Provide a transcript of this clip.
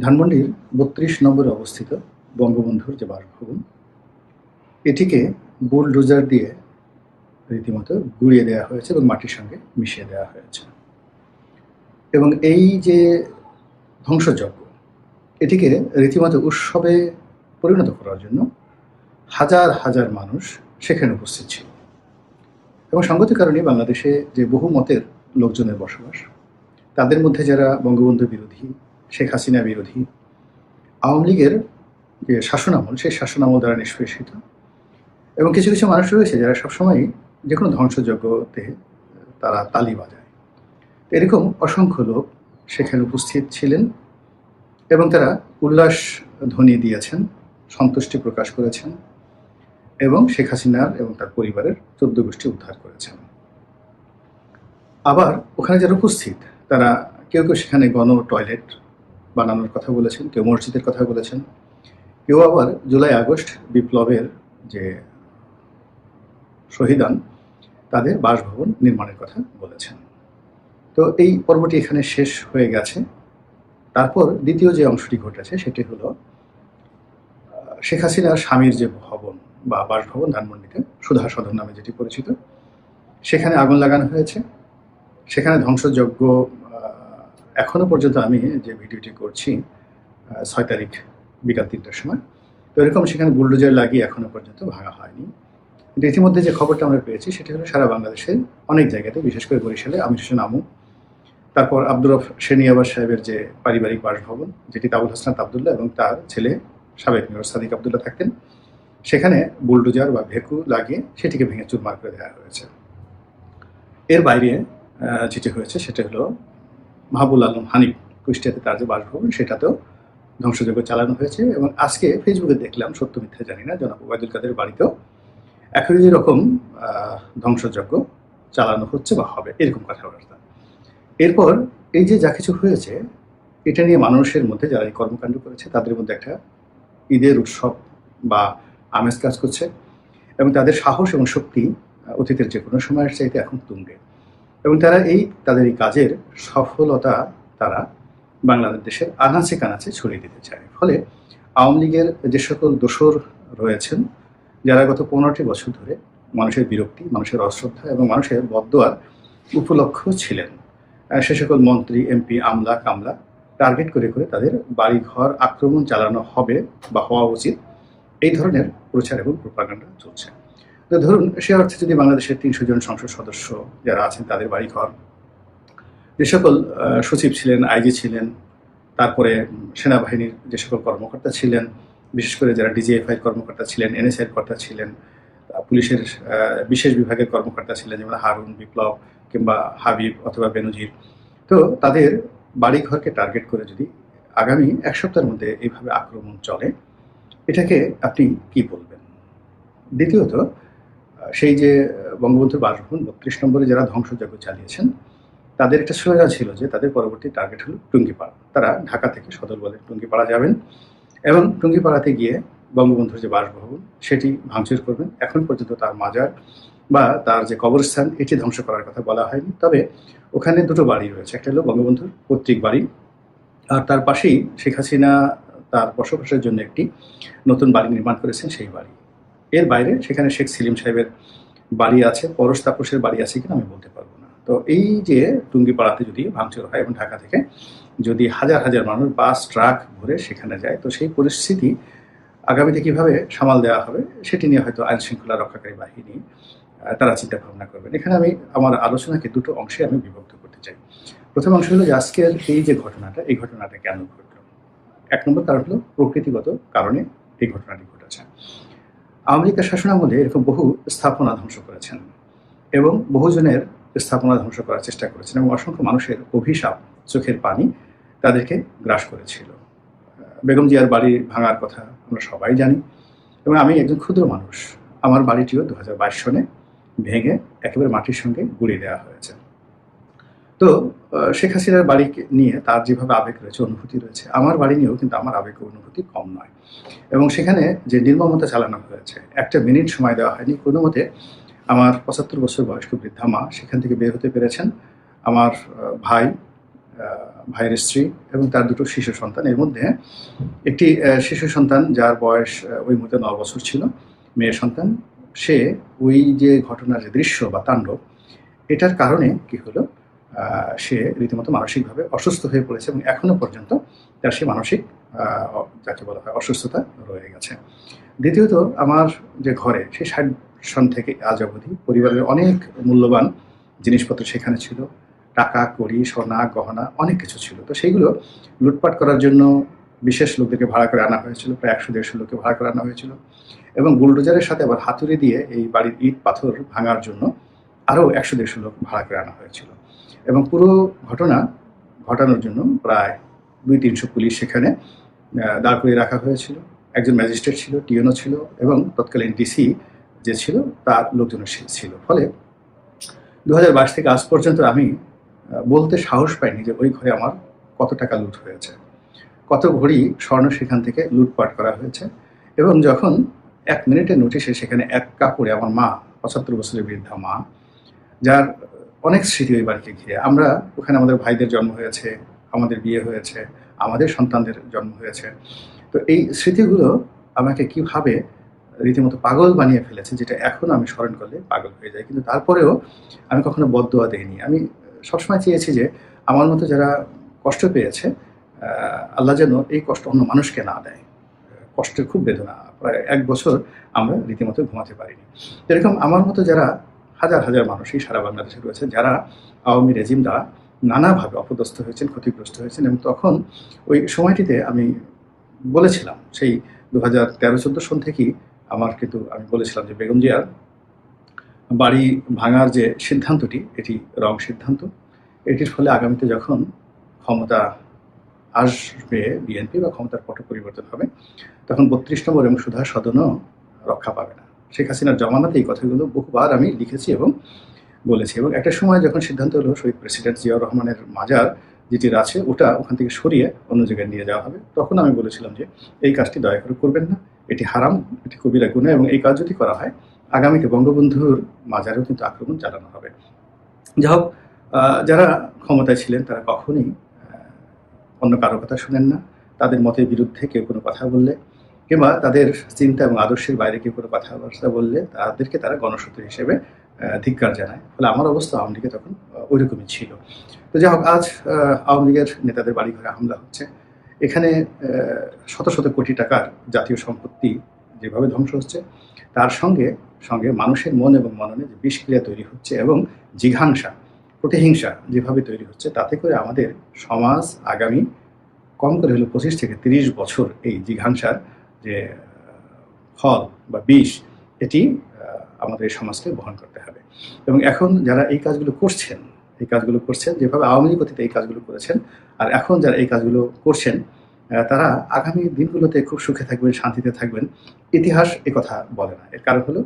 ধানমন্ডির বত্রিশ নম্বরে অবস্থিত বঙ্গবন্ধুর যে বাসভবন, এটিকে বুলডোজার দিয়ে রীতিমতো গুড়িয়ে দেওয়া হয়েছে এবং মাটির সঙ্গে মিশিয়ে দেওয়া হয়েছে। এবং এই যে ধ্বংসযজ্ঞ, এটিকে রীতিমতো উৎসবে পরিণত করার জন্য হাজার হাজার মানুষ সেখানে উপস্থিত ছিল। এবং সঙ্গতি কারণে বাংলাদেশে যে বহু মতের লোকজনের বসবাস, তাদের মধ্যে যারা বঙ্গবন্ধু বিরোধী শেখ হাসিনা বিরোধী আওয়ামী লীগের যে শাসনামল, সেই শাসনামল দ্বারা নিষ্পেষিত। এবং কিছু কিছু মানুষ রয়েছে যারা সবসময় যে কোনো ধ্বংসযজ্ঞতে তারা তালি বাজায়। এরকম অসংখ্য লোক সেখানে উপস্থিত ছিলেন এবং তারা উল্লাস ধ্বনি দিয়েছেন, সন্তুষ্টি প্রকাশ করেছেন এবং শেখ হাসিনার এবং তার পরিবারের চোদ্দ গোষ্ঠী উদ্ধার করেছেন। আবার ওখানে যারা উপস্থিত, তারা কেউ কেউ সেখানে গণ টয়লেট বানানোর কথা বলেছেন, কেউ মসজিদের কথা বলেছেন, কেউ আবার জুলাই আগস্ট বিপ্লবের যে শহীদান, তাদের বাসভবন নির্মাণের কথা বলেছেন। তো এই পর্বটি এখানে শেষ হয়ে গেছে। তারপর দ্বিতীয় যে অংশটি ঘটেছে, সেটি হলো শেখ হাসিনার স্বামীর যে ভবন বা বাসভবন ধানমন্ডিতে, সুধা সদন নামে যেটি পরিচিত, সেখানে আগুন লাগানো হয়েছে। সেখানে ধ্বংসযজ্ঞ আহ, এখনও পর্যন্ত আমি যে ভিডিওটি করছি ছয় তারিখ বিকাল তিনটার সময় তো এরকম সেখানে বুলডোজার লাগিয়ে এখনও পর্যন্ত ভাঙা হয়নি। কিন্তু ইতিমধ্যে যে খবরটা আমরা পেয়েছি সেটি হলো সারা বাংলাদেশের অনেক জায়গাতে বিশেষ করে বরিশালে আমির হোসেন আমু তারপর আব্দুর রফ সেনিয়াবাস সাহেবের যে পারিবারিক বাসভবন যেটি তাবুল হাসনাত আবদুল্লাহ এবং তার ছেলে সাবেক মেয়র সাদিক আবদুল্লাহ থাকতেন সেখানে বুলডোজার বা ভেকু লাগিয়ে সেটিকে ভেঙে চুরমার করে দেওয়া হয়েছে। এর বাইরে যেটি হয়েছে সেটা হলো মাহবুল আলম হানিফ কুষ্টিয়াতে তার যে বাসভবন, সেটাতেও ধ্বংসযজ্ঞ চালানো হয়েছে এবং আজকে ফেসবুকে দেখলাম, সত্য মিথ্যা জানি না, জনাব ওবায়দুল কাদের বাড়িতেও একই রকম ধ্বংসযজ্ঞ চালানো হচ্ছে বা হবে, এরকম কথাবার্তা। এরপর এই যে যা কিছু হয়েছে, এটা নিয়ে মানুষের মধ্যে যারা এই কর্মকাণ্ড করেছে, তাদের মধ্যে একটা ঈদের উৎসব বা আমেজ কাজ করছে এবং তাদের সাহস এবং শক্তি অতীতের যে কোনো সময়ের চাইতে এখন তুঙ্গে। এবং তারা এই, তাদের এই কাজের সফলতা তারা বাংলাদেশের আনাচে কানাচে ছড়িয়ে দিতে চায়। ফলে আওয়ামী লীগের যে সকল দোসর রয়েছেন, যারা গত পনেরোটি বছর ধরে মানুষের বিরক্তি, মানুষের অশ্রদ্ধা এবং মানুষের বদোয়ার উপলক্ষ ছিলেন সে সকল মন্ত্রী, এমপি, আমলা, কামলা টার্গেট করে করে তাদের বাড়িঘর আক্রমণ চালানো হবে বা হওয়া উচিত। এই ধরনের প্রচার এবং প্রপাগান্ডা চলছে। তো ধরুন সে অর্থে যদি বাংলাদেশের তিনশো জন সংসদ সদস্য যারা আছেন, তাদের বাড়িঘর, যে সকল সচিব ছিলেন, আইজি ছিলেন, তারপরে সেনাবাহিনীর যে সকল কর্মকর্তা ছিলেন, বিশেষ করে যারা ডিজিএফআই কর্মকর্তা ছিলেন এনএসআই কর্তা ছিলেন পুলিশের বিশেষ বিভাগের কর্মকর্তা ছিলেন, যেমন হারুন, বিপ্লব কিংবা হাবিব অথবা বেনজির। তো তাদের বাড়িঘরকে টার্গেট করে যদি আগামী এক সপ্তাহের মধ্যে এইভাবে আক্রমণ চলে, এটাকে আপনি কি বলবেন? দ্বিতীয়ত সেই যে বঙ্গবন্ধুর বাসভবন বত্রিশ নম্বরে যারা ধ্বংসযজ্ঞ চালিয়েছেন, তাদের একটা সোজা ছিল যে, তাদের পরবর্তী টার্গেট হলো টুঙ্গিপাড়া। তারা ঢাকা থেকে সদর বলে টুঙ্গিপাড়া যাবেন এবং টুঙ্গিপাড়াতে গিয়ে বঙ্গবন্ধুর যে বাসভবন, সেটি ভাঙচুর করবেন। এখন পর্যন্ত তার মাজার বা তার যে কবরস্থান, এটি ধ্বংস করার কথা বলা হয়নি। তবে ওখানে দুটো বাড়ি রয়েছে। একটা হলো বঙ্গবন্ধুর পৈতৃক বাড়ি আর তার পাশেই শেখ হাসিনা তার বসবাসের জন্য একটি নতুন বাড়ি নির্মাণ করেছেন সেই বাড়ি। এর বাইরে সেখানে শেখ সেলিম সাহেবের বাড়ি আছে, পরশ তাপসের বাড়ি আছে কিনা আমি বলতে পারব না। তো এই যে টুঙ্গিপাড়াতে যদি ভাঙচুর হয় এবং ঢাকা থেকে যদি হাজার হাজার মানুষ বাস, ট্রাক ভরে সেখানে যায়, তো সেই পরিস্থিতি আগামীতে কীভাবে সামাল দেওয়া হবে সেটি নিয়ে হয়তো আইন শৃঙ্খলা রক্ষাকারী বাহিনী তারা চিন্তা ভাবনা করবেন। এখানে আমি আমার আলোচনাকে দুটো অংশে আমি বিভক্ত করতে চাই। প্রথম অংশ হলো যে আজকের এই যে ঘটনাটা, এই ঘটনাটা কেন ঘটলো? এক নম্বর কারণ হলো প্রকৃতিগত কারণে এই ঘটনাটি লীগের শাসনামলে এরকম বহু স্থাপনা ধ্বংস করেছেন এবং বহুজনের স্থাপনা ধ্বংস করার চেষ্টা করেছেন এবং অসংখ্য মানুষের অভিশাপ চোখের পানি তাদেরকে গ্রাস করেছিল। বেগম জিয়ার বাড়ি ভাঙার কথা আমরা সবাই জানি এবং আমি একজন ক্ষুদ্র মানুষ। আমার বাড়িটিও দু হাজার বাইশ সনে ভেঙে একেবারে মাটির সঙ্গে গুড়িয়ে দেওয়া হয়েছে। তো শেখ হাসিনার বাড়ি নিয়ে তার যেভাবে আবেগ রয়েছে, অনুভূতি রয়েছে, আমার বাড়ি নিয়েও কিন্তু আমার আবেগ অনুভূতি কম নয়। এবং সেখানে যে নির্মমতা চালানো হয়েছে, একটা মিনিট সময় দেওয়া হয়নি। কোনো মতে আমার পঁচাত্তর বছর বয়স্ক বৃদ্ধা মা সেখান থেকে বের হতে পেরেছেন। আমার ভাই ভাইয়ের স্ত্রী এবং তার দুটো শিশু সন্তান। এর মধ্যে একটি শিশু সন্তান যার বয়স ওই মুহূর্তে ন বছর ছিল, মেয়ের সন্তান। সে ওই যে ঘটনার যে দৃশ্য বা তাণ্ডব, এটার কারণে কি হলো? সে রীতিমতো মানসিকভাবে অসুস্থ হয়ে পড়েছে এবং এখনও পর্যন্ত তার সে মানসিক যাকে বলা হয় অসুস্থতা রয়ে গেছে। দ্বিতীয়ত, আমার যে ঘরে, সে ষাট সন থেকে আজ অবধি পরিবারের অনেক মূল্যবান জিনিসপত্র সেখানে ছিল। টাকা, কড়ি, সোনা, গহনা, অনেক কিছু ছিল। তো সেইগুলো লুটপাট করার জন্য বিশেষ লোকদেরকে ভাড়া করে আনা হয়েছিল, প্রায় একশো, দেড়শো লোককে ভাড়া করে আনা হয়েছিল এবং বুলডোজারের সাথে আবার হাতুড়ি দিয়ে এই বাড়ির ইট পাথর ভাঙার জন্য আরও একশো, দেড়শো লোক ভাড়া করে আনা হয়েছিল। এবং পুরো ঘটনা ঘটানোর জন্য প্রায় দুই, তিনশো পুলিশ সেখানে দাঁড় করিয়ে রাখা হয়েছিল। একজন ম্যাজিস্ট্রেট ছিল, টিএনও ছিল এবং তৎকালীন ডিসি যে ছিল, তার লোকজন ছিল। ফলে দু হাজার বাইশ থেকে আজ পর্যন্ত আমি বলতে সাহস পাইনি যে ওই ঘরে আমার কত টাকা লুট হয়েছে। কত ঘড়ি স্বর্ণ সেখান থেকে লুটপাট করা হয়েছে এবং যখন এক মিনিটের নোটিশে সেখানে এক কাপড়ে আমার মা, পঁচাত্তর বছরের বৃদ্ধা মা, যার অনেক স্মৃতি ওই বাড়িকে ঘিরে। আমরা ওখানে আমাদের ভাইদের জন্ম হয়েছে, আমাদের বিয়ে হয়েছে, আমাদের সন্তানদের জন্ম হয়েছে। তো এই স্মৃতিগুলো আমাকে কীভাবে রীতিমতো পাগল বানিয়ে ফেলেছে, যেটা এখন আমি স্মরণ করলে পাগল হয়ে যাই। কিন্তু তারপরেও আমি কখনো বদদোয়া দেইনি। আমি সবসময় চেয়েছি যে আমার মতো যারা কষ্ট পেয়েছে আল্লাহ যেন এই কষ্ট অন্য মানুষকে না দেয়। কষ্টের খুব বেদনা। প্রায় এক বছর আমরা রীতিমতো ঘুমাতে পারিনি। এরকম আমার মতো যারা হাজার হাজার মানুষই সারা বাংলাদেশে রয়েছে যারা আওয়ামী রেজিম দ্বারা নানাভাবে অপদস্থ হয়েছেন, ক্ষতিগ্রস্ত হয়েছেন এবং তখন ওই সময়টিতে আমি বলেছিলাম, সেই দু হাজার তেরো চোদ্দ সন থেকেই আমার কিন্তু আমি বলেছিলাম যে বেগম জিয়ার বাড়ি ভাঙার যে সিদ্ধান্তটি, এটি রং সিদ্ধান্ত। এটির ফলে আগামীতে যখন ক্ষমতা আসবে বিএনপি বা ক্ষমতার পট পরিবর্তন হবে, তখন বত্রিশ নম্বর এবং সুধা সদনও রক্ষা পাবে না। শেখ হাসিনার জমানাতে এই কথাগুলো বহুবার আমি লিখেছি এবং বলেছি। এবং একটা সময় যখন সিদ্ধান্ত হলো শহীদ প্রেসিডেন্ট জিয়াউর রহমানের মাজার যেটির আছে, ওটা ওখান থেকে সরিয়ে অন্য জায়গায় নিয়ে যাওয়া হবে। তখন আমি বলেছিলাম যে, এই কাজটি দয়া করে করবেন না। এটি হারাম, এটি কবিরা গুণা এবং এই কাজ যদি করা হয়, আগামীতে বঙ্গবন্ধুর মাজারেও কিন্তু আক্রমণ চালানো হবে। যাই হোক যারা ক্ষমতায় ছিলেন তারা কখনোই অন্য কারও কথা শুনেন না। তাদের মতের বিরুদ্ধে কেউ কোনো কথা বললে কিংবা তাদের চিন্তা এবং আদর্শের বাইরে কেউ কোনো কথাবার্তা বললে তাদেরকে তারা গণশত্রু হিসেবে ধিক্কার জানায়। ফলে আমার অবস্থা আওয়ামী লীগে তখন আহ, ওইরকমই ছিল। তো যাই হোক আজ আওয়ামী লীগের নেতাদের বাড়িঘরে হামলা হচ্ছে। এখানে শত শত কোটি টাকার জাতীয় সম্পত্তি যেভাবে ধ্বংস হচ্ছে তার সঙ্গে সঙ্গে মানুষের মন এবং মননে যে বিষক্রিয়া তৈরি হচ্ছে এবং জিঘাংসা প্রতিহিংসা যেভাবে তৈরি হচ্ছে তাতে করে আমাদের সমাজ আগামী কম করে হলো পঁচিশ থেকে তিরিশ বছর এই জিঘাংসার যে ফল বা বিষ, এটি আমাদের সমাজকে বহন করতে হবে। এবং এখন যারা এই কাজগুলো করছেন, এই কাজগুলো করছেন, যেভাবে আওয়ামী লীগ অতীতে এই কাজগুলো করেছেন, আর এখন যারা এই কাজগুলো করছেন তারা আগামী দিনগুলোতে খুব সুখে থাকবেন, শান্তিতে থাকবেন। ইতিহাস কথা বলে না। এর কারণ হলো